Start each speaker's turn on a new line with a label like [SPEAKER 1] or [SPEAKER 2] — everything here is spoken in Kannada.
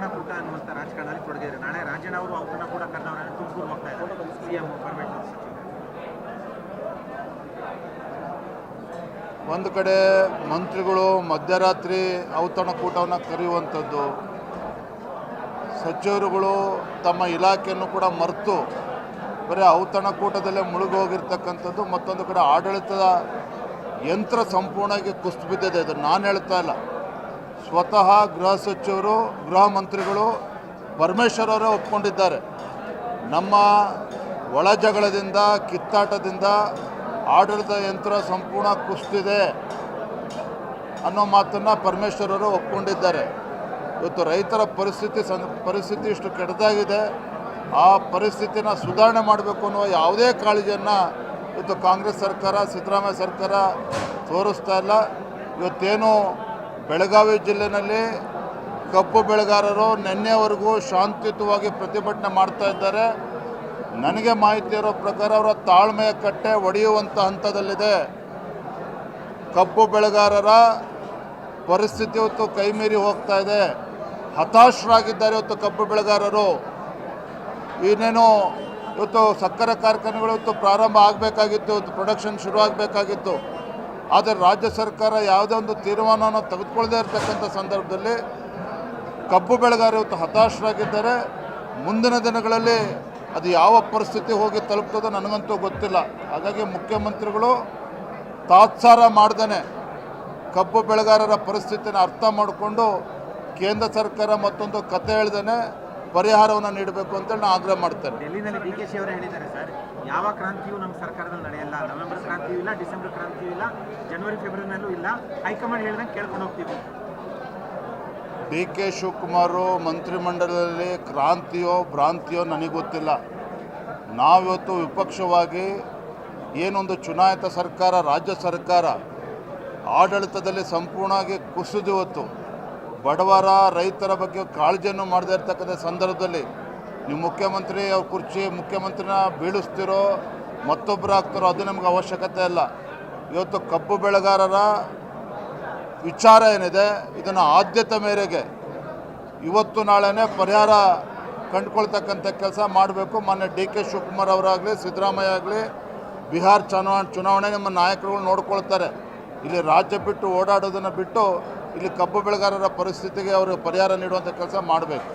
[SPEAKER 1] ಔತಣಕೂಟ ಅನ್ನುವಂಥ ರಾಜಕಾರಣದಲ್ಲಿ ತೊಡಗಿದ್ದಾರೆ. ನಾಳೆ ರಾಜಣ್ಣ ಅವರು ಔತಣಕೂಟ ಕರ್ನವರನ್ನು ತುಮಕೂರು ಹೋಗ್ತಾ ಇದ್ದಾರೆ. ಸಿಎಂ ಸಚಿವರು
[SPEAKER 2] ಒಂದು ಕಡೆ ಮಂತ್ರಿಗಳು ಮಧ್ಯರಾತ್ರಿ ಔತಣಕೂಟವನ್ನು ಕರೆಯುವಂಥದ್ದು, ಸಚಿವರುಗಳು ತಮ್ಮ ಇಲಾಖೆಯನ್ನು ಕೂಡ ಮರೆತು ಬರೀ ಔತಣಕೂಟದಲ್ಲೇ ಮುಳುಗೋಗಿರ್ತಕ್ಕಂಥದ್ದು, ಮತ್ತೊಂದು ಕಡೆ ಆಡಳಿತದ ಯಂತ್ರ ಸಂಪೂರ್ಣವಾಗಿ ಕುಸಿದು ಬಿದ್ದಿದೆ. ಅದು ನಾನು ಹೇಳ್ತಾ ಇಲ್ಲ. ಸ್ವತಃ ಗೃಹ ಸಚಿವರು, ಗೃಹ ಮಂತ್ರಿಗಳು ಪರಮೇಶ್ವರ್ ಅವರೇ ಒಪ್ಕೊಂಡಿದ್ದಾರೆ. ನಮ್ಮ ಒಳ ಜಗಳದಿಂದ, ಕಿತ್ತಾಟದಿಂದ ಆಡಳಿತ ಯಂತ್ರ ಸಂಪೂರ್ಣ ಕುಸ್ತಿದೆ ಅನ್ನೋ ಮಾತನ್ನು ಪರಮೇಶ್ವರ್ ಅವರು ಒಪ್ಕೊಂಡಿದ್ದಾರೆ. ಇವತ್ತು ರೈತರ ಪರಿಸ್ಥಿತಿ ಸಂ, ಪರಿಸ್ಥಿತಿ ಇಷ್ಟು ಕೆಟ್ಟದಾಗಿದೆ. ಆ ಪರಿಸ್ಥಿತಿನ ಸುಧಾರಣೆ ಮಾಡಬೇಕು ಅನ್ನುವ ಯಾವುದೇ ಕಾಳಜಿಯನ್ನು ಇವತ್ತು ಕಾಂಗ್ರೆಸ್ ಸರ್ಕಾರ, ಸಿದ್ದರಾಮಯ್ಯ ಸರ್ಕಾರ ತೋರಿಸ್ತಾ ಇಲ್ಲ. ಇವತ್ತೇನು ಬೆಳಗಾವಿ ಜಿಲ್ಲೆಯಲ್ಲಿ ಕಬ್ಬು ಬೆಳೆಗಾರರು ನಿನ್ನೆವರೆಗೂ ಶಾಂತಿಯುತವಾಗಿ ಪ್ರತಿಭಟನೆ ಮಾಡ್ತಾ ಇದ್ದಾರೆ. ನನಗೆ ಮಾಹಿತಿ ಇರೋ ಪ್ರಕಾರ ಅವರ ತಾಳ್ಮೆಯ ಕಟ್ಟೆ ಒಡೆಯುವಂಥ ಹಂತದಲ್ಲಿದೆ. ಕಬ್ಬು ಬೆಳೆಗಾರರ ಪರಿಸ್ಥಿತಿ ಇವತ್ತು ಕೈಮೀರಿ ಹೋಗ್ತಾ ಇದೆ. ಹತಾಶರಾಗಿದ್ದಾರೆ ಇವತ್ತು ಕಬ್ಬು ಬೆಳೆಗಾರರು. ಇನ್ನೇನು ಇವತ್ತು ಸಕ್ಕರೆ ಕಾರ್ಖಾನೆಗಳು ಇವತ್ತು ಪ್ರಾರಂಭ ಆಗಬೇಕಾಗಿತ್ತು, ಇವತ್ತು ಪ್ರೊಡಕ್ಷನ್ ಶುರು ಆಗಬೇಕಾಗಿತ್ತು. ಆದರೆ ರಾಜ್ಯ ಸರ್ಕಾರ ಯಾವುದೇ ಒಂದು ತೀರ್ಮಾನವನ್ನು ತೆಗೆದುಕೊಳ್ಳದೇ ಇರತಕ್ಕಂಥ ಸಂದರ್ಭದಲ್ಲಿ ಕಬ್ಬು ಬೆಳೆಗಾರರು ಇವತ್ತು ಹತಾಶರಾಗಿದ್ದಾರೆ. ಮುಂದಿನ ದಿನಗಳಲ್ಲಿ ಅದು ಯಾವ ಪರಿಸ್ಥಿತಿ ಹೋಗಿ ತಲುಪ್ತದೋ ನನಗಂತೂ ಗೊತ್ತಿಲ್ಲ. ಹಾಗಾಗಿ ಮುಖ್ಯಮಂತ್ರಿಗಳು ತಾತ್ಸಾರ ಮಾಡ್ದೇ ಕಬ್ಬು ಬೆಳೆಗಾರರ ಪರಿಸ್ಥಿತಿನ ಅರ್ಥ ಮಾಡಿಕೊಂಡು ಕೇಂದ್ರ ಸರ್ಕಾರ ಮತ್ತೊಂದು ಕತೆ ಹೇಳ್ದೇ ಪರಿಹಾರವನ್ನು ನೀಡಬೇಕು ಅಂತೇಳಿ ನಾನು ಆಗ್ರಹ ಮಾಡ್ತೇನೆ.
[SPEAKER 1] ಡೆಲ್ಲಿನಲ್ಲಿ ಡಿ ಕೆ ಶಿ ಅವರು ಹೇಳಿದ್ದಾರೆ ಸರ್, ಯಾವ ಕ್ರಾಂತಿಯು ನಮ್ಮ ನವೆಂಬರ್ ಕ್ರಾಂತಿಯೂ ಇಲ್ಲ, ಡಿಸೆಂಬರ್ ಕ್ರಾಂತಿಯೂ ಇಲ್ಲ, ಜನವರಿ, ಫೆಬ್ರವರಿನಲ್ಲೂ ಇಲ್ಲ. ಹೈಕಮಾಂಡ್ ಹೇಳಿದಂಗೆ ಕೇಳ್ಕೊಂಡು ಹೋಗ್ತೀವಿ.
[SPEAKER 2] ಡಿ ಕೆ ಶಿವಕುಮಾರು ಮಂತ್ರಿಮಂಡಲದಲ್ಲಿ ಕ್ರಾಂತಿಯೋ ಭ್ರಾಂತಿಯೋ ನನಗೆ ಗೊತ್ತಿಲ್ಲ. ನಾವಿವತ್ತು ವಿಪಕ್ಷವಾಗಿ ಏನೊಂದು ಚುನಾಯಿತ ಸರ್ಕಾರ, ರಾಜ್ಯ ಸರ್ಕಾರ, ಆಡಳಿತದಲ್ಲಿ ಸಂಪೂರ್ಣವಾಗಿ ಕುಸಿದಿವತ್ತು ಬಡವರ, ರೈತರ ಬಗ್ಗೆ ಕಾಳಜಿಯನ್ನು ಮಾಡದೇ ಇರ್ತಕ್ಕಂಥ ಸಂದರ್ಭದಲ್ಲಿ ನೀವು ಮುಖ್ಯಮಂತ್ರಿ ಅವ್ರ ಕುರ್ಚಿ ಮುಖ್ಯಮಂತ್ರಿನ ಬೀಳಿಸ್ತಿರೋ ಮತ್ತೊಬ್ಬರು ಆಗ್ತಾರೋ ಅದು ನಮಗೆ ಅವಶ್ಯಕತೆ ಇಲ್ಲ. ಇವತ್ತು ಕಬ್ಬು ಬೆಳೆಗಾರರ ವಿಚಾರ ಏನಿದೆ, ಇದನ್ನು ಆದ್ಯತೆ ಮೇರೆಗೆ ಇವತ್ತು ನಾಳೆನೇ ಪರಿಹಾರ ಕಂಡುಕೊಳ್ತಕ್ಕಂಥ ಕೆಲಸ ಮಾಡಬೇಕು. ಮೊನ್ನೆ ಡಿ ಕೆ ಶಿವಕುಮಾರ್ ಅವರಾಗಲಿ, ಸಿದ್ದರಾಮಯ್ಯ ಆಗಲಿ, ಬಿಹಾರ್ ಚುನಾವಣೆ ಚುನಾವಣೆ ನಿಮ್ಮ ನಾಯಕರುಗಳು ನೋಡ್ಕೊಳ್ತಾರೆ. ಇಲ್ಲಿ ರಾಜ್ಯ ಬಿಟ್ಟು ಓಡಾಡೋದನ್ನು ಬಿಟ್ಟು ಇಲ್ಲಿ ಕಬ್ಬು ಬೆಳೆಗಾರರ ಪರಿಸ್ಥಿತಿಗೆ ಅವರು ಪರಿಹಾರ ನೀಡುವಂಥ ಕೆಲಸ ಮಾಡಬೇಕು.